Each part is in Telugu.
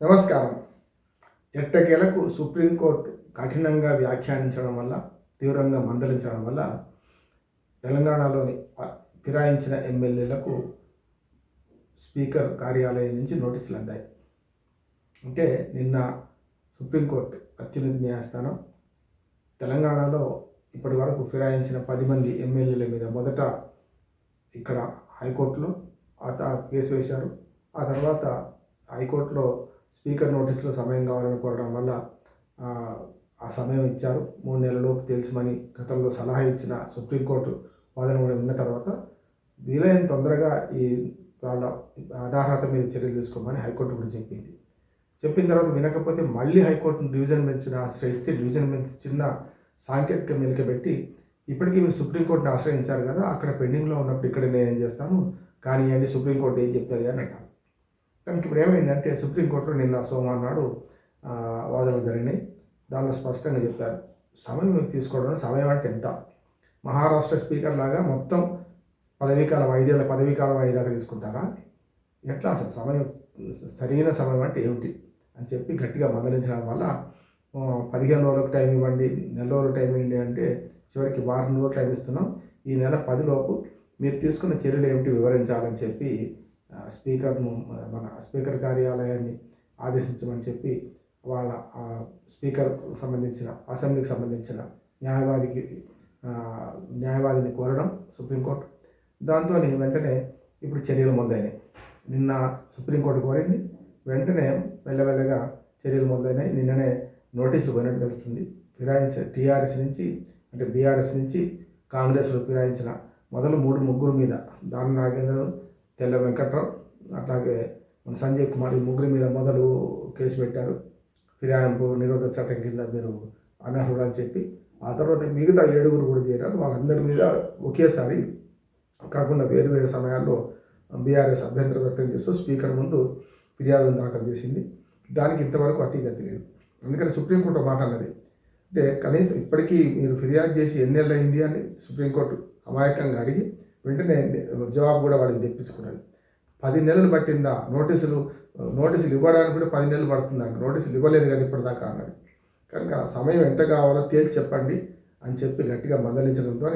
నమస్కారం. ఎట్టకేలకు సుప్రీంకోర్టు కఠినంగా వ్యాఖ్యానించడం వల్ల తీవ్రంగా మందలించడం వల్ల తెలంగాణలోని ఫిరాయించిన ఎమ్మెల్యేలకు స్పీకర్ కార్యాలయం నుంచి నోటీసులు అందాయి. అంటే నిన్న సుప్రీంకోర్టు అత్యున్నత న్యాయస్థానం తెలంగాణలో ఇప్పటి వరకు ఫిరాయించిన పది మంది ఎమ్మెల్యేల మీద మొదట ఇక్కడ హైకోర్టులో ఆ కేసు వేశారు. ఆ తర్వాత హైకోర్టులో స్పీకర్ నోటీసులో సమయం కావాలని కోరడం వల్ల ఆ, సమయం ఇచ్చారు. మూడు నెలలోపు తెలుసుమని గతంలో సలహా ఇచ్చిన సుప్రీంకోర్టు వాదన కూడా విన్న తర్వాత వీలైన తొందరగా ఈ వాళ్ళ అనర్హత మీద చర్యలు తీసుకోమని హైకోర్టు కూడా చెప్పింది. చెప్పిన తర్వాత వినకపోతే మళ్ళీ హైకోర్టును డివిజన్ బెంచ్ను ఆశ్రయిస్తే డివిజన్ బెంచ్ చిన్న సాంకేతిక మెలిక పెట్టి ఇప్పటికీ మీరు సుప్రీంకోర్టుని ఆశ్రయించారు కదా అక్కడ పెండింగ్లో ఉన్నప్పుడు ఇక్కడ నేను ఏం చేస్తాను కానీ అండి సుప్రీంకోర్టు ఏం చెప్తుంది అని అంటాను కానీ ఇప్పుడు ఏమైందంటే సుప్రీంకోర్టులో నిన్న సోమవారం నాడు వాదనలు జరిగినాయి. దానిలో స్పష్టంగా చెప్పారు. సమయం తీసుకోవడం సమయం అంటే ఎంత? మహారాష్ట్ర స్పీకర్ లాగా మొత్తం పదవీకాలం ఐదేళ్ళ పదవీకాలం ఐదాకా తీసుకుంటారా? ఎట్లా అసలు సమయం సరైన సమయం అంటే ఏమిటి? అని చెప్పి గట్టిగా మందలించడం వల్ల పదిహేను రోజులకు టైం ఇవ్వండి నెల రోజులు టైం ఇవ్వండి అంటే చివరికి వారం రోజులు టైం ఇస్తున్నాం. ఈ నెల పదిలోపు మీరు తీసుకున్న చర్యలు ఏమిటి వివరించాలని చెప్పి స్పీకర్ను మన స్పీకర్ కార్యాలయాన్ని ఆదేశించమని చెప్పి వాళ్ళ స్పీకర్ సంబంధించిన అసెంబ్లీకి సంబంధించిన న్యాయవాదికి న్యాయవాదిని కోరడం సుప్రీంకోర్టు. దాంతో వెంటనే ఇప్పుడు చర్యలు మొదలైనాయి. నిన్న సుప్రీంకోర్టు కోరింది వెంటనే వెళ్ళవెళ్ళగా చర్యలు మొదలైనాయి. నిన్ననే నోటీసు పోయినట్టు తెలుస్తుంది. ఫిరాయించ టీఆర్ఎస్ నుంచి అంటే బీఆర్ఎస్ నుంచి కాంగ్రెస్లో ఫిరాయించిన మొదలు మూడు ముగ్గురు మీద దాని నాగేంద్రను తెల్ల వెంకట్రావు అట్లాగే మన సంజయ్ కుమార్ ఈ ముగ్గురి మీద మొదలు కేసు పెట్టారు. ఫిరాయింపు నిరోధక చట్టం కింద మీరు అనర్హుడు అని చెప్పి ఆ తర్వాత మిగతా ఏడుగురు కూడా చేరారు. వాళ్ళందరి మీద ఒకేసారి కాకుండా వేరు వేరు సమయాల్లో బీఆర్ఎస్ అభ్యంతరం వ్యక్తం చేస్తూ స్పీకర్ ముందు ఫిర్యాదును దాఖలు చేసింది. దానికి ఇంతవరకు అతిగతి లేదు. అందుకని సుప్రీంకోర్టు మాట అన్నది అంటే కనీసం ఇప్పటికీ మీరు ఫిర్యాదు చేసి ఎన్నేళ్ళు అయింది అని సుప్రీంకోర్టు అమాయకంగా అడిగి వెంటనే జవాబు కూడా వాళ్ళకి తెప్పించుకున్నది పది నెలలు పట్టిందా నోటీసులు నోటీసులు ఇవ్వడానికి కూడా పది నెలలు పడుతుందా? నోటీసులు ఇవ్వలేదు కదా ఇప్పటిదాకా అన్నది. కనుక సమయం ఎంత కావాలో తేల్చి చెప్పండి అని చెప్పి గట్టిగా మందలించడంతో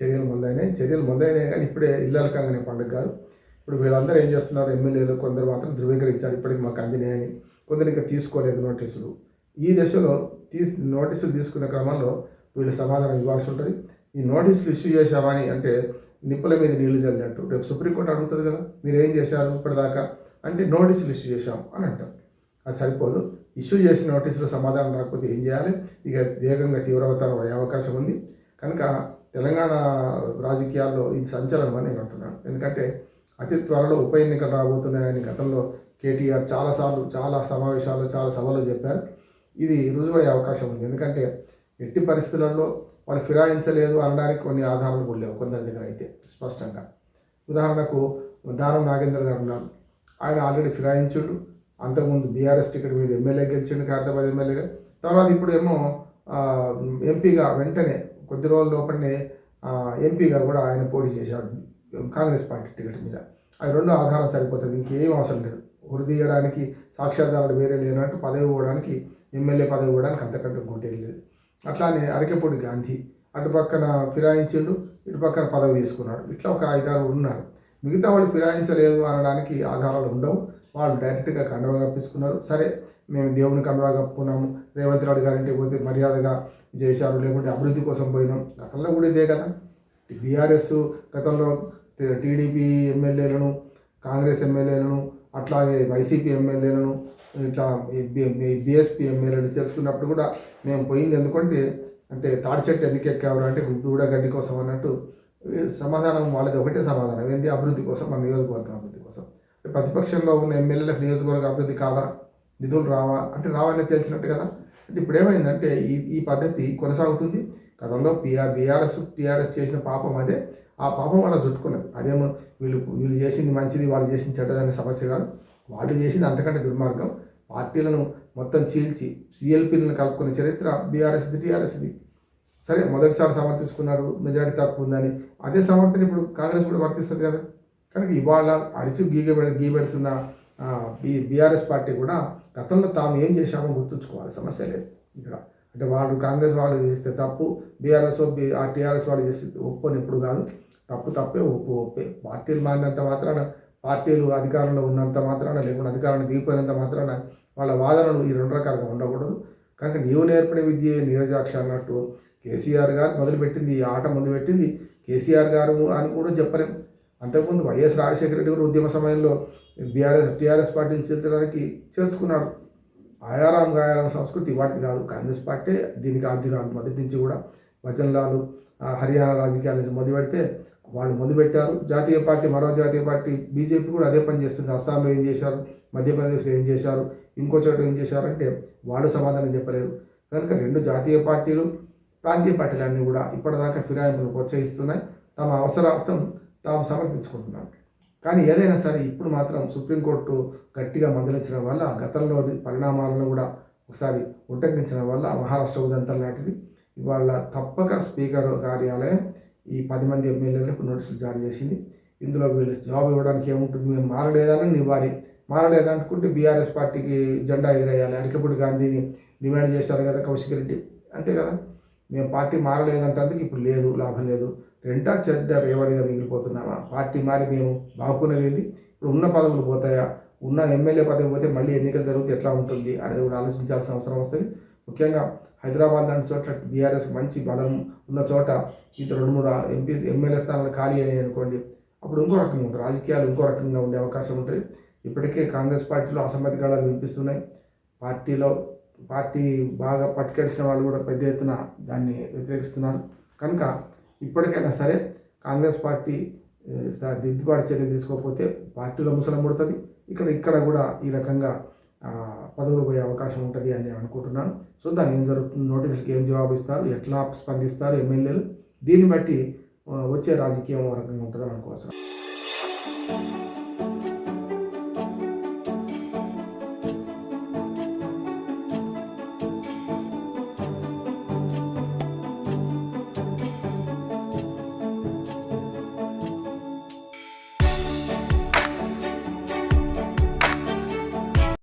చర్యలు మొదలైనాయి. చర్యలు మొదలైనాయి కానీ ఇప్పుడే ఇల్లలకంగానే పండుగ కాదు. ఇప్పుడు వీళ్ళందరూ ఏం చేస్తున్నారు? ఎమ్మెల్యేలు కొందరు మాత్రం ధృవీకరించారు. ఇప్పటికి మాకు అందినాయని. కొందరు ఇంకా తీసుకోలేదు నోటీసులు. ఈ దశలో తీ నోటీసులు తీసుకునే క్రమంలో వీళ్ళు సమాధానం ఇవ్వాల్సి ఉంటుంది. ఈ నోటీసులు ఇష్యూ చేశామని అంటే నిప్పుల మీద నీళ్ళు చల్లినట్టు. రేపు సుప్రీంకోర్టు అడుగుతుంది కదా మీరు ఏం చేశారు ఇప్పటిదాకా? అంటే నోటీసులు ఇష్యూ చేశాం అని అంటాం. అది సరిపోదు. ఇష్యూ చేసిన నోటీసులు సమాధానం రాకపోతే ఏం చేయాలి? ఇక వేగంగా తీవ్రవతరం అయ్యే అవకాశం ఉంది. కనుక తెలంగాణ రాజకీయాల్లో ఇది సంచలనం అని నేను అంటున్నాను. ఎందుకంటే అతి త్వరలో ఉప ఎన్నికలు రాబోతున్నాయని గతంలో కేటీఆర్ చాలాసార్లు చాలా సమావేశాల్లో చాలా సభలో చెప్పారు. ఇది రుజువయ్యే అవకాశం ఉంది. ఎందుకంటే ఎట్టి పరిస్థితులలో వాళ్ళు ఫిరాయించలేదు అనడానికి కొన్ని ఆధారాలు కూడా లేవు కొందరి దగ్గర అయితే స్పష్టంగా. ఉదాహరణకు దానం నాగేంద్ర గారు ఉన్నారు. ఆయన ఆల్రెడీ ఫిరాయించుడు. అంతకుముందు బీఆర్ఎస్ టికెట్ మీద ఎమ్మెల్యే గెలిచిండు ఖైరతాబాద్ ఎమ్మెల్యేగా తర్వాత ఇప్పుడు ఏమో ఎంపీగా వెంటనే కొద్ది రోజుల లోపలనే ఎంపీగా కూడా ఆయన పోటీ చేశాడు కాంగ్రెస్ పార్టీ టికెట్ మీద. అవి రెండు ఆధారం సరిపోతుంది ఇంకేం అవసరం లేదు. ఉరిదీయడానికి సాక్ష్యాధారాలు వేరే లేనట్టు పదవి ఇవ్వడానికి ఎమ్మెల్యే పదవి ఇవ్వడానికి అంతకంటే ఇంకోటి లేదు. అట్లానే అరకెపూడి గాంధీ అటు పక్కన ఫిరాయించిండు ఇటు పక్కన పదవి తీసుకున్నాడు. ఇట్లా ఒక ఐదారు ఉన్నారు. మిగతా వాళ్ళు ఫిరాయించలేదు అనడానికి ఆధారాలు ఉండవు. వాళ్ళు డైరెక్ట్గా కండవ కప్పించుకున్నారు. సరే మేము దేవుని కండవా కప్పుకున్నాము. రేవంత్ రెడ్డి గారంటే పోతే మర్యాదగా చేశారు. లేకుంటే అభివృద్ధి కోసం పోయినాం. గతంలో కూడా ఇదే కదా. బీఆర్ఎస్ గతంలో టీడీపీ ఎమ్మెల్యేలను కాంగ్రెస్ ఎమ్మెల్యేలను అట్లాగే వైసీపీ ఎమ్మెల్యేలను ఇట్లా బీఎస్పీ ఎమ్మెల్యేలు తెలుసుకున్నప్పుడు కూడా మేము పోయింది ఎందుకంటే అంటే తాడి చెట్టు ఎందుకు ఎక్కావరు అంటే దూడ గడ్డి కోసం అన్నట్టు సమాధానం వాళ్ళది ఒకటే సమాధానం. ఏంది? అభివృద్ధి కోసం మన నియోజకవర్గం అభివృద్ధి కోసం. ప్రతిపక్షంలో ఉన్న ఎమ్మెల్యేలకు నియోజకవర్గ అభివృద్ధి కాదా? నిధులు రావా? అంటే రావని తెలిసినట్టు కదా. అంటే ఇప్పుడు ఏమైందంటే ఈ ఈ పద్ధతి కొనసాగుతుంది. గతంలో పిఆర్ బీఆర్ఎస్ టీఆర్ఎస్ చేసిన పాపం అదే. ఆ పాపం వాళ్ళ చుట్టుకున్నది. అదేమో వీళ్ళు వీళ్ళు చేసింది మంచిది వాళ్ళు చేసింది చెడ్డదనే సమస్య కాదు. వాళ్ళు చేసింది అంతకంటే దుర్మార్గం. పార్టీలను మొత్తం చీల్చి సిఎల్పీలను కలుపుకునే చరిత్ర బీఆర్ఎస్ది టీఆర్ఎస్ది సరే మొదటిసారి సమర్థించుకున్నారు మెజారిటీ తక్కువ ఉందని. అదే సమర్థన ఇప్పుడు కాంగ్రెస్ కూడా వర్తిస్తుంది కదా. కనుక ఇవాళ అరిచి గీగ గీబెడుతున్న బి బీఆర్ఎస్ పార్టీ కూడా గతంలో తాము ఏం చేశామో గుర్తుంచుకోవాలి. సమస్య లేదు ఇక్కడ. అంటే వాళ్ళు కాంగ్రెస్ వాళ్ళు చేస్తే తప్పు బీఆర్ఎస్ ఆ టీఆర్ఎస్ వాళ్ళు చేస్తే ఒప్పు అని ఎప్పుడు కాదు. తప్పు తప్పే ఒప్పు ఒప్పే. పార్టీలు మారినంత మాత్రాన పార్టీలు అధికారంలో ఉన్నంత మాత్రాన లేకుండా అధికారాన్ని దిగిపోయినంత మాత్రాన వాళ్ళ వాదనలు ఈ రెండు రకాలుగా ఉండకూడదు. కనుక నీవు నేర్పిన విద్య నీరజాక్ష అన్నట్టు కేసీఆర్ గారు మొదలుపెట్టింది ఈ ఆట ముందు పెట్టింది. కేసీఆర్ గారు అని కూడా చెప్పలేము అంతకుముందు వైఎస్ రాజశేఖర రెడ్డి గారు ఉద్యమ సమయంలో బీఆర్ఎస్ టీఆర్ఎస్ పార్టీని చేర్చడానికి చేర్చుకున్నాడు. ఆయారాం గాయారాం సంస్కృతి వాటిది కాదు. కాంగ్రెస్ పార్టీ దీనికి ఆధ్యురాలు మొదటి నుంచి కూడా. భజన్లాలు ఆ, హర్యానా రాజకీయాల నుంచి మొదలు పెడితే వాళ్ళు మొదలుపెట్టారు జాతీయ పార్టీ మరో జాతీయ పార్టీ బీజేపీ కూడా అదే పని చేస్తుంది. అస్సాంలో ఏం చేశారు? మధ్యప్రదేశ్లో ఏం చేశారు? ఇంకో చోట ఏం చేశారంటే వాళ్ళు సమాధానం చెప్పలేరు. కనుక రెండు జాతీయ పార్టీలు ప్రాంతీయ పార్టీలు అన్నీ కూడా ఇప్పటిదాకా ఫిరాయింపులు ప్రోత్సహిస్తున్నాయి. తమ అవసరార్థం తాము సమర్థించుకుంటున్నాను కానీ ఏదైనా సరే ఇప్పుడు మాత్రం సుప్రీంకోర్టు గట్టిగా మందలించడం వల్ల గతంలోని పరిణామాలను కూడా ఒకసారి ఉటంకించడం వల్ల మహారాష్ట్ర ఉదంతం లాంటిది ఇవాళ తప్పక స్పీకర్ కార్యాలయం ఈ పది మంది ఎమ్మెల్యేలకు నోటీసులు జారీ చేసింది. ఇందులో వీళ్ళు జాబ్ ఇవ్వడానికి ఏముంటుంది? మేము మారలేదని నివ్వాలి మారలేదనుకుంటే బీఆర్ఎస్ పార్టీకి జెండా ఎగిరేయాలి. అరికపూడి గాంధీని డిమాండ్ చేశారు కదా కౌశిక్ రెడ్డి. అంతే కదా? మేము పార్టీ మారలేదంటందుకు ఇప్పుడు లేదు లాభం లేదు. రెండా చెడ్డ రేవడిగా మిగిలిపోతున్నామా? పార్టీ మారి మేము బాగుకునేది ఇప్పుడు ఉన్న పదవులు పోతాయా? ఉన్న ఎమ్మెల్యే పదవి పోతే మళ్ళీ ఎన్నికలు జరిగితే ఎట్లా ఉంటుంది? అనేది కూడా ఆలోచించాల్సిన అవసరం వస్తుంది. ముఖ్యంగా హైదరాబాద్ లాంటి చోట్ల బీఆర్ఎస్ మంచి బలం ఉన్న చోట ఇంత రెండు మూడు ఎంపీ ఎమ్మెల్యే స్థానాలు ఖాళీ అని అనుకోండి అప్పుడు ఇంకో రకంగా ఉంటుంది. రాజకీయాలు ఇంకో రకంగా ఉండే అవకాశం ఉంటుంది. ఇప్పటికే కాంగ్రెస్ పార్టీలో అసమ్మతి గళాలు వినిపిస్తున్నాయి. పార్టీలో పార్టీ బాగా పట్టుకెడిచిన వాళ్ళు కూడా పెద్ద ఎత్తున దాన్ని వ్యతిరేకిస్తున్నారు. కనుక ఇప్పటికైనా సరే కాంగ్రెస్ పార్టీ దిద్దుబాటు చర్యలు తీసుకోకపోతే పార్టీలో ముసలం పుడుతుంది. ఇక్కడ ఇక్కడ కూడా ఈ రకంగా పదవులు పోయే అవకాశం ఉంటుంది అని నేను అనుకుంటున్నాను. చూద్దాం ఏం జరుగుతుంది. నోటీసులకు ఏం జవాబు ఇస్తారు ఎట్లా స్పందిస్తారు ఎమ్మెల్యేలు? దీన్ని బట్టి వచ్చే రాజకీయం రకంగా ఉంటుందని అనుకోవచ్చు.